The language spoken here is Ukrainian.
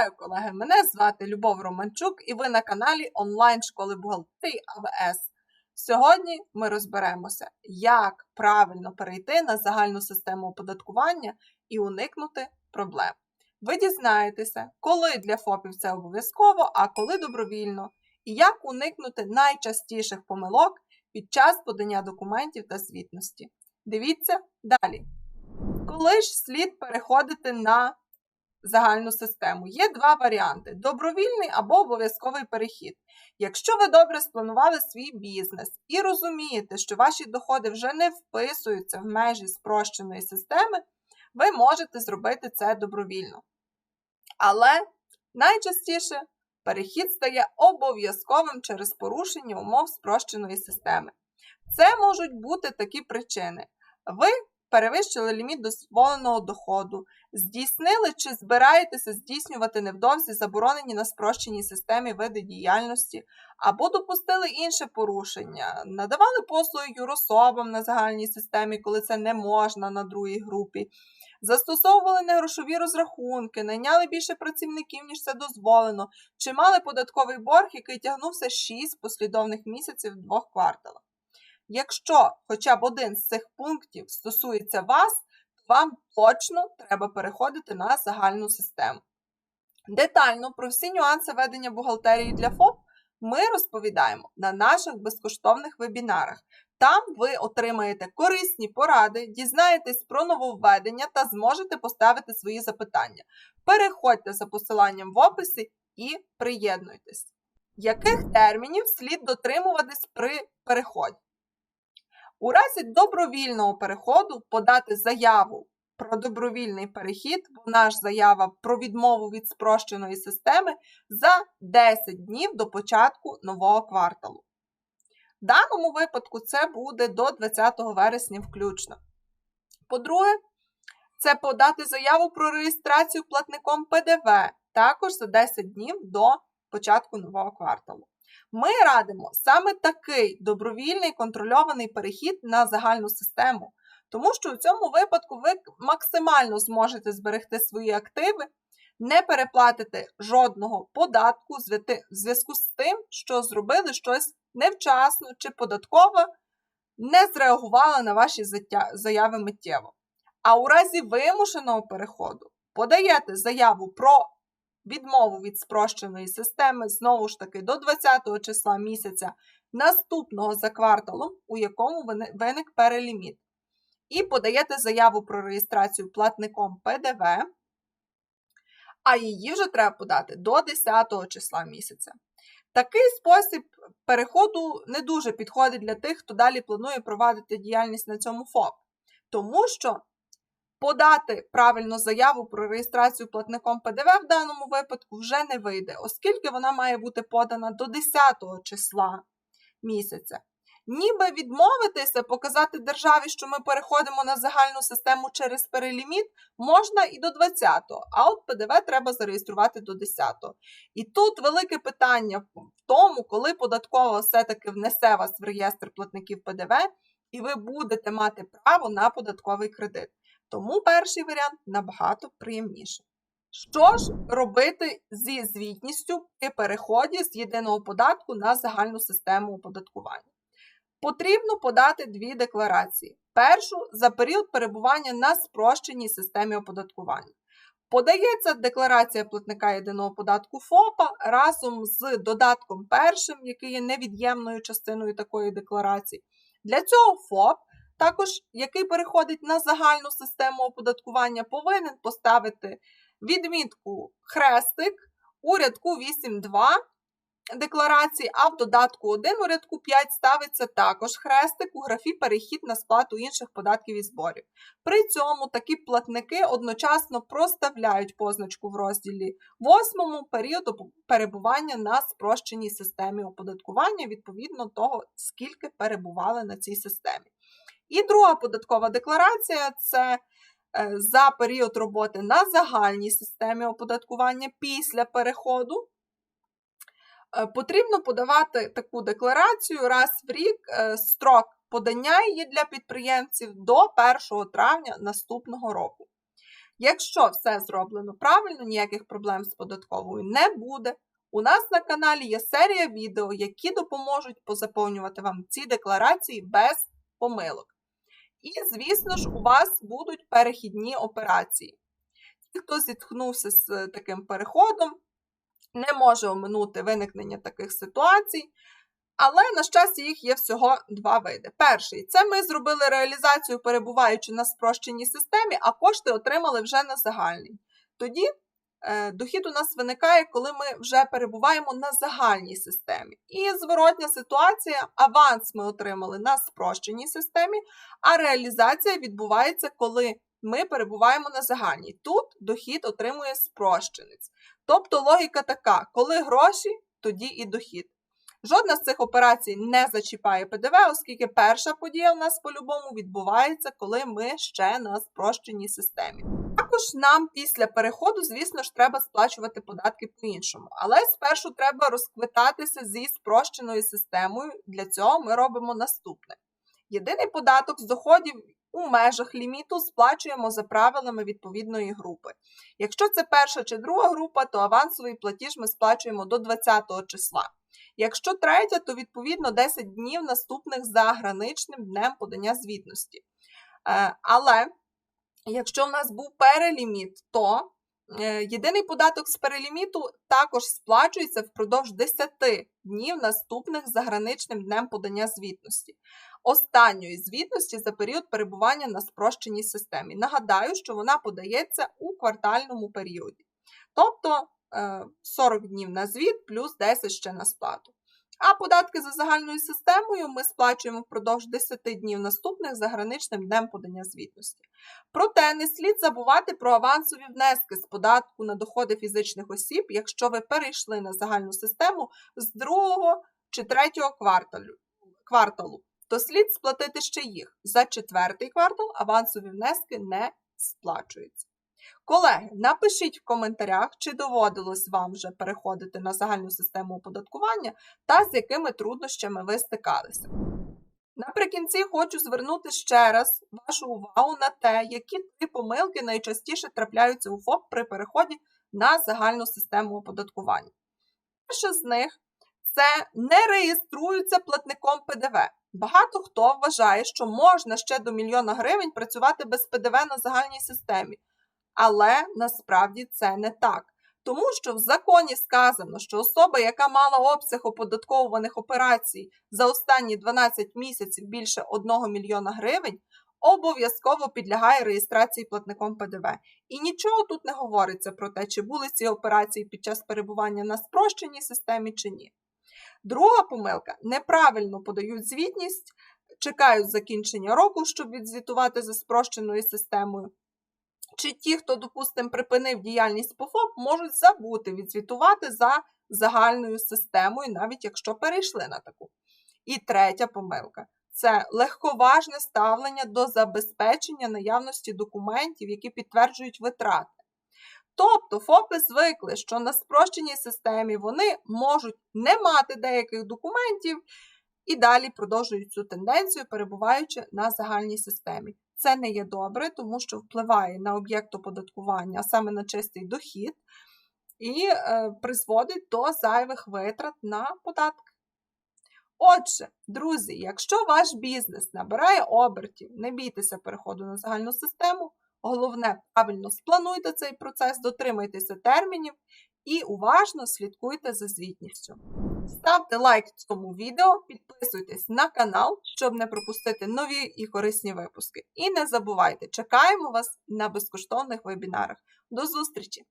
Вітаю, колеги! Мене звати Любов Романчук і ви на каналі онлайн-школи бухгалтерії АВС. Сьогодні ми розберемося, як правильно перейти на загальну систему оподаткування і уникнути проблем. Ви дізнаєтеся, коли для ФОПів це обов'язково, а коли добровільно, і як уникнути найчастіших помилок під час подання документів та звітності. Дивіться далі. Коли ж слід переходити на загальну систему. Є два варіанти: добровільний або обов'язковий перехід. Якщо ви добре спланували свій бізнес і розумієте, що ваші доходи вже не вписуються в межі спрощеної системи, ви можете зробити це добровільно. Але найчастіше перехід стає обов'язковим через порушення умов спрощеної системи. Це можуть бути такі причини. Ви перевищили ліміт дозволеного доходу, здійснили чи збираєтеся здійснювати невдовзі заборонені на спрощеній системі види діяльності, або допустили інше порушення, надавали послуги юрособам на загальній системі, коли це не можна на другій групі. Застосовували негрошові розрахунки, найняли більше працівників, ніж це дозволено, чи мали податковий борг, який тягнувся 6 послідовних місяців в двох кварталах. Якщо хоча б один з цих пунктів стосується вас, вам точно треба переходити на загальну систему. Детально про всі нюанси ведення бухгалтерії для ФОП ми розповідаємо на наших безкоштовних вебінарах. Там ви отримаєте корисні поради, дізнаєтесь про нововведення та зможете поставити свої запитання. Переходьте за посиланням в описі і приєднуйтесь. Яких термінів слід дотримуватись при переході? У разі добровільного переходу подати заяву про добровільний перехід, вона ж заява про відмову від спрощеної системи за 10 днів до початку нового кварталу. В даному випадку це буде до 20 вересня включно. По-друге, це подати заяву про реєстрацію платником ПДВ також за 10 днів до початку нового кварталу. Ми радимо саме такий добровільний контрольований перехід на загальну систему, тому що у цьому випадку ви максимально зможете зберегти свої активи, не переплатити жодного податку в зв'язку з тим, що зробили щось невчасно чи податково не зреагувала на ваші заяви миттєво. А у разі вимушеного переходу подаєте заяву про відмову від спрощеної системи знову ж таки до 20 числа місяця наступного за кварталом, у якому виник переліміт. І подаєте заяву про реєстрацію платником ПДВ, а її вже треба подати до 10 числа місяця. Такий спосіб переходу не дуже підходить для тих, хто далі планує провадити діяльність на цьому ФОП, тому що подати правильну заяву про реєстрацію платником ПДВ в даному випадку вже не вийде, оскільки вона має бути подана до 10 числа місяця. Ніби відмовитися, показати державі, що ми переходимо на загальну систему через переліміт, можна і до 20-го, а от ПДВ треба зареєструвати до 10-го. І тут велике питання в тому, коли податкова все-таки внесе вас в реєстр платників ПДВ, і ви будете мати право на податковий кредит. Тому перший варіант набагато приємніший. Що ж робити зі звітністю при переході з єдиного податку на загальну систему оподаткування? Потрібно подати дві декларації. Першу за період перебування на спрощеній системі оподаткування. Подається декларація платника єдиного податку ФОПа разом з додатком першим, який є невід'ємною частиною такої декларації. Для цього ФОП також, який переходить на загальну систему оподаткування, повинен поставити відмітку хрестик у рядку 8.2 декларації, а в додатку 1 у рядку 5 ставиться також хрестик у графі перехід на сплату інших податків і зборів. При цьому такі платники одночасно проставляють позначку в розділі 8 періоду перебування на спрощеній системі оподаткування відповідно того, скільки перебували на цій системі. І друга податкова декларація це е, за період роботи на загальній системі оподаткування після переходу. Е, потрібно подавати таку декларацію раз в рік е, строк подання її для підприємців до 1 травня наступного року. Якщо все зроблено правильно, ніяких проблем з податковою не буде. У нас на каналі є серія відео, які допоможуть позаповнювати вам ці декларації без помилок. І, звісно ж, у вас будуть перехідні операції. Ті, хто зіткнувся з таким переходом, не може оминути виникнення таких ситуацій. Але, на щастя, їх є всього два види. Перший це ми зробили реалізацію, перебуваючи на спрощеній системі, а кошти отримали вже на загальній. Тоді е, дохід у нас виникає, коли ми вже перебуваємо на загальній системі. І зворотня ситуація: аванс ми отримали на спрощеній системі, а реалізація відбувається, коли ми перебуваємо на загальній. Тут дохід отримує спрощенець. Тобто логіка така: коли гроші, тоді і дохід. Жодна з цих операцій не зачіпає ПДВ, оскільки перша подія у нас по-любому відбувається, коли ми ще на спрощеній системі. Також нам після переходу, звісно ж, треба сплачувати податки по-іншому. Але спершу треба розквитатися зі спрощеною системою. Для цього ми робимо наступне: єдиний податок з доходів. У межах ліміту сплачуємо за правилами відповідної групи. Якщо це перша чи друга група, то авансовий платіж ми сплачуємо до 20 числа. Якщо третя, то відповідно 10 днів наступних за граничним днем подання звітності. Е, але якщо в нас був переліміт, то е, єдиний податок з переліміту також сплачується впродовж 10 днів наступних за граничним днем подання звітності. Останньої звітності за період перебування на спрощеній системі. Нагадаю, що вона подається у квартальному періоді. Тобто 40 днів на звіт, плюс 10 ще на сплату. А податки за загальною системою ми сплачуємо впродовж 10 днів наступних за граничним днем подання звітності. Проте не слід забувати про авансові внески з податку на доходи фізичних осіб, якщо ви перейшли на загальну систему з другого чи третього кварталу, кварталу то слід сплатити ще їх. За четвертий квартал авансові внески не сплачуються. Колеги, напишіть в коментарях, чи доводилось вам вже переходити на загальну систему оподаткування та з якими труднощами ви стикалися. Наприкінці хочу звернути ще раз вашу увагу на те, які три помилки найчастіше трапляються у ФОП при переході на загальну систему оподаткування. Перша з них це не реєструються платником ПДВ. Багато хто вважає, що можна ще до мільйона гривень працювати без ПДВ на загальній системі. Але насправді це не так. Тому що в законі сказано, що особа, яка мала обсяг оподатковуваних операцій за останні 12 місяців більше 1 мільйона гривень, обов'язково підлягає реєстрації платником ПДВ. І нічого тут не говориться про те, чи були ці операції під час перебування на спрощеній системі чи ні. Друга помилка неправильно подають звітність, чекають закінчення року, щоб відзвітувати за спрощеною системою. Чи ті, хто, допустимо, припинив діяльність по ФОП, можуть забути відзвітувати за загальною системою, навіть якщо перейшли на таку. І третя помилка це легковажне ставлення до забезпечення наявності документів, які підтверджують витрати. Тобто ФОПи звикли, що на спрощеній системі вони можуть не мати деяких документів і далі продовжують цю тенденцію, перебуваючи на загальній системі. Це не є добре, тому що впливає на об'єкт оподаткування, а саме на чистий дохід, і е, призводить до зайвих витрат на податки. Отже, друзі, якщо ваш бізнес набирає обертів, не бійтеся переходу на загальну систему, головне, правильно сплануйте цей процес, дотримайтеся термінів і уважно слідкуйте за звітністю. Ставте лайк цьому відео, підписуйтесь на канал, щоб не пропустити нові і корисні випуски. І не забувайте, чекаємо вас на безкоштовних вебінарах. До зустрічі!